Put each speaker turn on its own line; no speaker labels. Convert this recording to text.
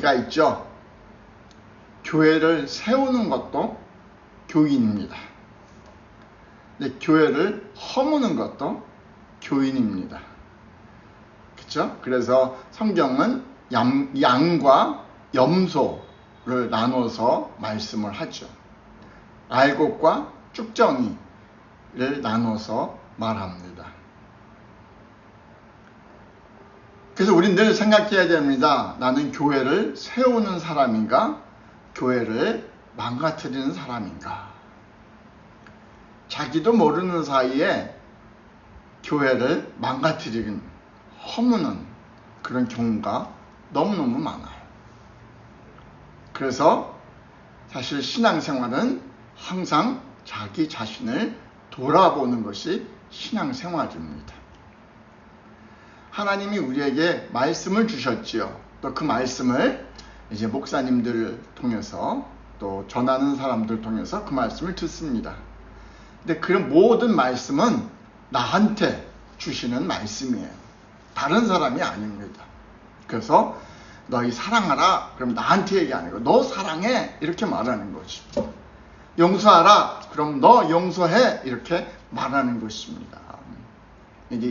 의미가 있죠. 교회를 세우는 것도 교인입니다. 근데 교회를 허무는 것도 교인입니다. 그렇죠? 그래서 성경은 양, 양과 염소를 나눠서 말씀을 하죠. 알곡과 쭉정이를 나눠서 말합니다. 그래서 우리는 늘 생각해야 됩니다. 나는 교회를 세우는 사람인가? 교회를 망가뜨리는 사람인가? 자기도 모르는 사이에 교회를 망가뜨리는, 허무는 그런 경우가 너무너무 많아요. 그래서 사실 신앙생활은 항상 자기 자신을 돌아보는 것이 신앙생활입니다. 하나님이 우리에게 말씀을 주셨지요. 또 그 말씀을 이제 목사님들을 통해서 또 전하는 사람들 통해서 그 말씀을 듣습니다. 근데 그런 모든 말씀은 나한테 주시는 말씀이에요. 다른 사람이 아닙니다. 그래서 너희 사랑하라. 그럼 나한테 얘기 안 하고 너 사랑해 이렇게 말하는 거지. 용서하라. 그럼 너 용서해 이렇게 말하는 것입니다. 이제